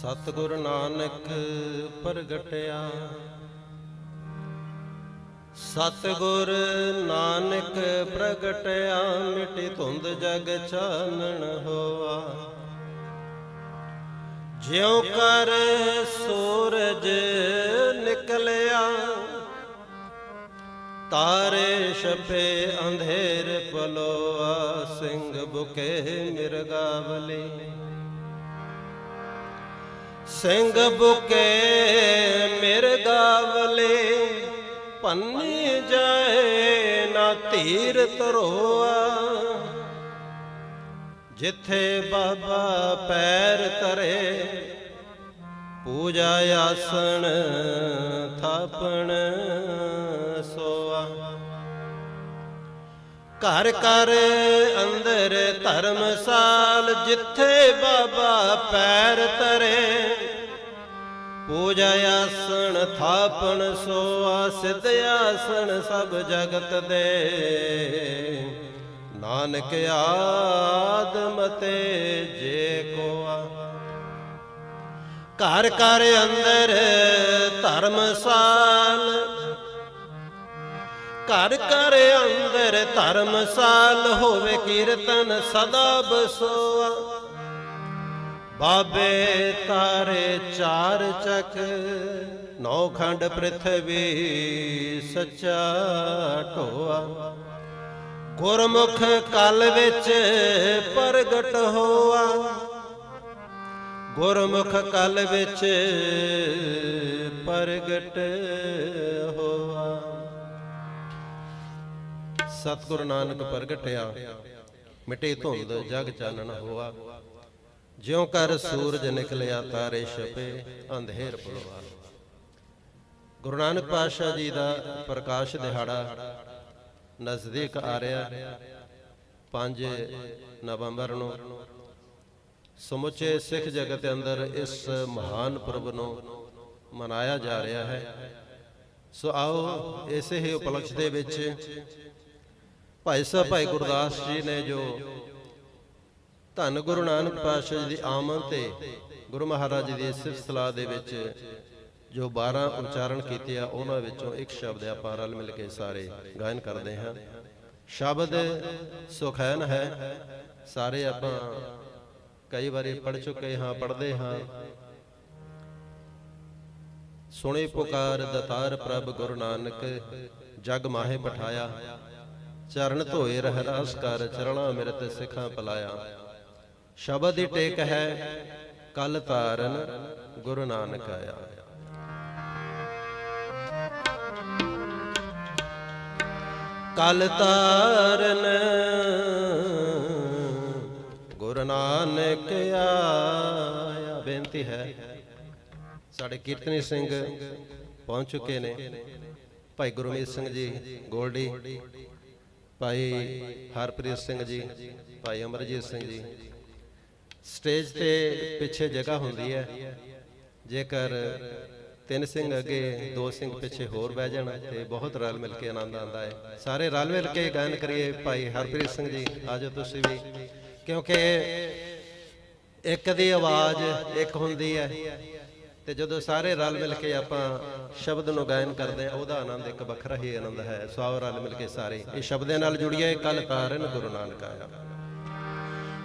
ਸਤਿਗੁਰ ਨਾਨਕ ਪ੍ਰਗਟਿਆ। ਸਤਿਗੁਰ ਨਾਨਕ ਪ੍ਰਗਟਿਆ, ਮਿਟੀ ਧੁੰਦ ਜਗ ਚਾਨਣ ਹੋਆ। ਜਿਉ ਕਰ ਸੂਰਜ ਨਿਕਲਿਆ, ਤਾਰੇ ਛਪੇ ਅੰਧੇਰ ਪਲੋਆ, ਸਿੰਘ ਬੁਕੇ ਮਿਰਗਾਵਲੀ ਸਿੰਘ ਬੁਕੇ ਗਾਵਲੇ, ਪੰਨੀ ਜਾਏ ਨਾ ਧੀਰ ਤਰੋਆ ਜਿੱਥੇ ਬਾਬਾ ਪੈਰ ਧਰੇ, ਪੂਜਾ ਆਸਣ ਥਾਪਣ ਸੋਆ। ਘਰ ਘਰ ਅੰਦਰ ਧਰਮਸਾਲ, ਜਿੱਥੇ ਬਾਬਾ ਪੈਰ ਧਰੇ ਪੂਜਾ ਆਸਣ, ਥਾਪਣ ਸੋਆ, ਸਿੱਧ ਆਸਣ, ਸਭ ਜਗਤ ਦੇ। ਨਾਨਕ ਆਦਮ ਤੇ ਜੇ ਕੋਆ। ਘਰ ਘਰ ਅੰਦਰ ਧਰਮਸਾਲ ਘਰ ਘਰ ਅੰਦਰ ਧਰਮਸਾਲ ਹੋਵੇ ਕੀਰਤਨ ਸਦਾ ਬਸੋਆ। ਬਾਬੇ ਤਾਰੇ ਚਾਰ ਚੱਕ, ਨੌ ਖੰਡ ਪ੍ਰithvi ਸੱਚਾ ਢੋਆ। ਗੁਰਮੁਖ ਕਲ ਵਿੱਚ ਪ੍ਰਗਟ ਹੋਆ। ਗੁਰਮੁਖ ਕਲ ਵਿੱਚ ਪ੍ਰਗਟ ਹੋਆ। ਸਤਿਗੁਰੂ ਨਾਨਕ ਪ੍ਰਗਟਿਆ, ਮਿਟੇ ਧੁੰਦ ਜਗ ਚਾਨਣ ਹੋਆ। ਜਿਉਂ ਕਰ ਸੂਰਜ ਨਿਕਲਿਆ, ਤਾਰੇ ਛਪੇ, ਅੰਧੇਰ ਪਲਵਾ ਗੁਰੂ ਨਾਨਕ ਪਾਤਸ਼ਾਹ ਜੀ ਦਾ ਪ੍ਰਕਾਸ਼ ਦਿਹਾੜਾ ਨਜ਼ਦੀਕ ਆ ਰਿਹਾ। 5 ਨਵੰਬਰ ਨੂੰ ਸਮੁੱਚੇ ਸਿੱਖ ਜਗਤ ਅੰਦਰ ਇਸ ਮਹਾਨ ਪੁਰਬ ਨੂੰ ਮਨਾਇਆ ਜਾ ਰਿਹਾ ਹੈ। ਸੋ ਆਓ ਇਸੇ ਹੀ ਉਪਲਕਸ਼ ਦੇ ਵਿੱਚ ਭਾਈ ਸਾਹਿਬ, ਭਾਈ ਗੁਰਦਾਸ ਜੀ ਨੇ ਜੋ ਧੰਨ ਗੁਰੂ ਨਾਨਕ ਪਾਤਸ਼ਾਹ ਜੀ ਦੀ ਆਮਦ ਤੇ ਗੁਰੂ ਮਹਾਰਾਜ ਜੀ ਦੀ ਸਿਫਤ ਸਲਾਹ ਦੇ ਵਿੱਚ ਜੋ 12 ਉਚਾਰਨ ਕੀਤੇ ਆ, ਉਹਨਾਂ ਵਿੱਚੋਂ ਇੱਕ ਸ਼ਬਦ ਆਪਾਂ ਰਲ ਮਿਲ ਕੇ ਸਾਰੇ ਗਾਇਨ ਕਰਦੇ ਹਾਂ। ਸ਼ਬਦ ਸੁਖੈਨ ਹੈ, ਸਾਰੇ ਆਪਾਂ ਕਈ ਵਾਰੀ ਪੜ ਚੁੱਕੇ ਹਾਂ ਪੜਦੇ ਹਾਂ। ਸੁਣੇ ਪੁਕਾਰ ਦਤਾਰ ਪ੍ਰਭ ਗੁਰੂ ਨਾਨਕ, ਜਗ ਮਾਹੇ ਪਠਾਇਆ ਚਰਨ ਧੋਏ ਰਹਿ ਰਾਸ ਕਰ, ਚਰਣਾ ਮਿਰਤ ਸਿਖਾਂ ਪਲਾਇਆ। ਸ਼ਬਦ ਦੀ ਟੇਕ ਹੈ, ਕਲ ਤਾਰਨ ਗੁਰੂ ਨਾਨਕ ਆਇਆ। ਕਲ ਤਾਰਨ ਗੁਰੂ ਨਾਨਕ ਆਇਆ। ਬੇਨਤੀ ਹੈ, ਸਾਡੇ ਕੀਰਤਨੀ ਸਿੰਘ ਪਹੁੰਚ ਚੁੱਕੇ ਨੇ। ਭਾਈ ਗੁਰਮੀਤ ਸਿੰਘ ਜੀ, ਗੋਲਡੀ, ਭਾਈ ਹਰਪ੍ਰੀਤ ਸਿੰਘ ਜੀ, ਭਾਈ ਅਮਰਜੀਤ ਸਿੰਘ ਜੀ ਸਟੇਜ ਤੇ ਪਿੱਛੇ ਜਗ੍ਹਾ ਹੁੰਦੀ ਹੈ। ਜੇਕਰ ਤਿੰਨ ਸਿੰਘ ਅੱਗੇ ਦੋ ਸਿੰਘ ਪਿੱਛੇ ਹੋਰ ਬਹਿ ਜਾਣ ਤੇ ਬਹੁਤ ਰਲ ਮਿਲ ਕੇ ਆਨੰਦ ਆਉਂਦਾ ਹੈ। ਸਾਰੇ ਰਲ ਮਿਲ ਕੇ ਗਾਇਨ ਕਰੀਏ ਭਾਈ ਹਰਪ੍ਰੀਤ ਸਿੰਘ ਜੀ, ਆਜੋ ਤੁਸੀਂ ਵੀ। ਕਿਉਂਕਿ ਇੱਕ ਦੀ ਆਵਾਜ਼ ਇੱਕ ਹੁੰਦੀ ਹੈ ਤੇ ਜਦੋਂ ਸਾਰੇ ਰਲ ਮਿਲ ਕੇ ਆਪਾਂ ਸ਼ਬਦ ਨੂੰ ਗਾਇਨ ਕਰਦੇ ਆ ਉਹਦਾ ਆਨੰਦ ਇੱਕ ਵੱਖਰਾ ਹੀ ਆਨੰਦ ਹੈ। ਸੋ ਰਲ ਮਿਲ ਕੇ ਸਾਰੇ। ਇਹ ਸ਼ਬਦਾਂ ਨਾਲ ਜੁੜੀਏ, ਕਲ ਤਾਰਨ ਗੁਰੂ ਨਾਨਕ ਆਇਆ।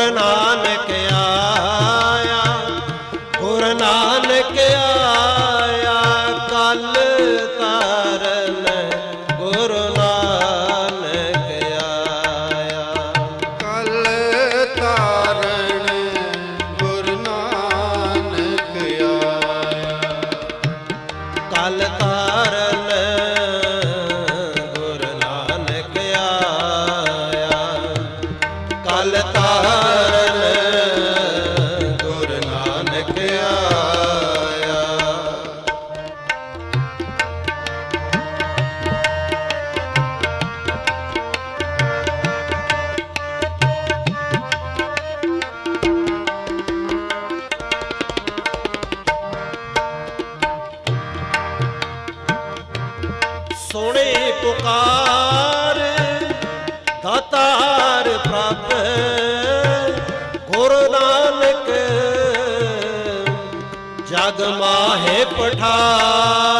ਗੁਰੂ ਨਾਨਕ ਸੋਹਣੇ ਪੁਕਾਰ ਦਾਤਾਰ ਪ੍ਰਭ ਗੁਰ ਨਾਨਕ ਜਗ ਮਾਹੇ ਪਠਾਰ।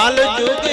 ਕਾਲ ਜੁਗ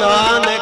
नाने